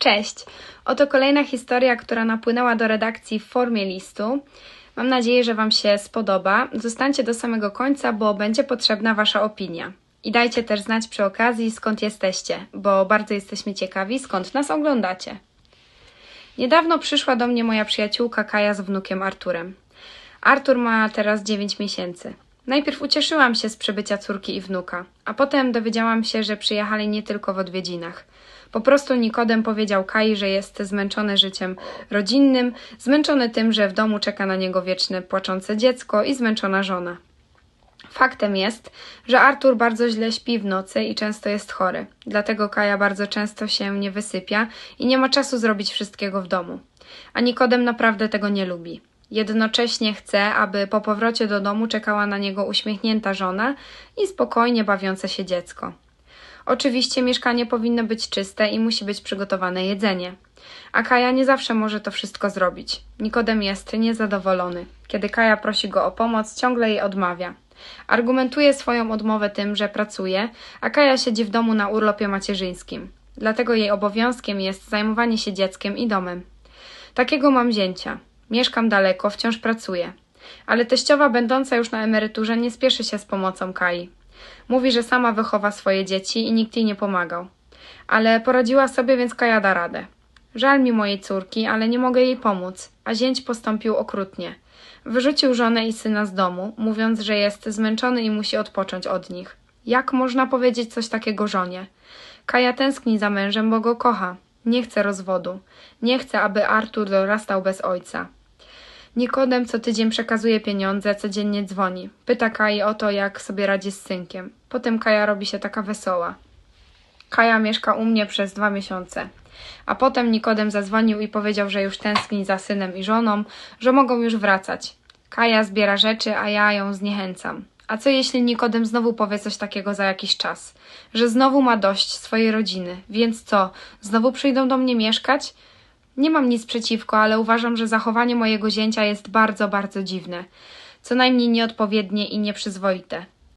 Cześć! Oto kolejna historia, która napłynęła do redakcji w formie listu. Mam nadzieję, że Wam się spodoba. Zostańcie do samego końca, bo będzie potrzebna Wasza opinia. I dajcie też znać przy okazji, skąd jesteście, bo bardzo jesteśmy ciekawi, skąd nas oglądacie. Niedawno przyszła do mnie moja przyjaciółka Kaja z wnukiem Arturem. Artur ma teraz 9 miesięcy. Najpierw ucieszyłam się z przybycia córki i wnuka, a potem dowiedziałam się, że przyjechali nie tylko w odwiedzinach. Po prostu Nikodem powiedział Kai, że jest zmęczony życiem rodzinnym, zmęczony tym, że w domu czeka na niego wieczne płaczące dziecko i zmęczona żona. Faktem jest, że Artur bardzo źle śpi w nocy i często jest chory. Dlatego Kaja bardzo często się nie wysypia i nie ma czasu zrobić wszystkiego w domu. A Nikodem naprawdę tego nie lubi. Jednocześnie chce, aby po powrocie do domu czekała na niego uśmiechnięta żona i spokojnie bawiące się dziecko. Oczywiście mieszkanie powinno być czyste i musi być przygotowane jedzenie. A Kaja nie zawsze może to wszystko zrobić. Nikodem jest niezadowolony. Kiedy Kaja prosi go o pomoc, ciągle jej odmawia. Argumentuje swoją odmowę tym, że pracuje, a Kaja siedzi w domu na urlopie macierzyńskim. Dlatego jej obowiązkiem jest zajmowanie się dzieckiem i domem. Takiego mam zięcia. Mieszkam daleko, wciąż pracuję. Ale teściowa, będąca już na emeryturze, nie spieszy się z pomocą Kai. Mówi, że sama wychowa swoje dzieci i nikt jej nie pomagał. Ale poradziła sobie, więc Kaja da radę. Żal mi mojej córki, ale nie mogę jej pomóc, a zięć postąpił okrutnie. Wyrzucił żonę i syna z domu, mówiąc, że jest zmęczony i musi odpocząć od nich. Jak można powiedzieć coś takiego żonie? Kaja tęskni za mężem, bo go kocha. Nie chce rozwodu. Nie chce, aby Artur dorastał bez ojca. Nikodem co tydzień przekazuje pieniądze, codziennie dzwoni. Pyta Kai o to, jak sobie radzi z synkiem. Potem Kaja robi się taka wesoła. Kaja mieszka u mnie przez dwa miesiące. A potem Nikodem zadzwonił i powiedział, że już tęskni za synem i żoną, że mogą już wracać. Kaja zbiera rzeczy, a ja ją zniechęcam. A co jeśli Nikodem znowu powie coś takiego za jakiś czas? Że znowu ma dość swojej rodziny, więc co? Znowu przyjdą do mnie mieszkać? Nie mam nic przeciwko, ale uważam, że zachowanie mojego zięcia jest bardzo, bardzo dziwne. Co najmniej nieodpowiednie i nieprzyzwoite.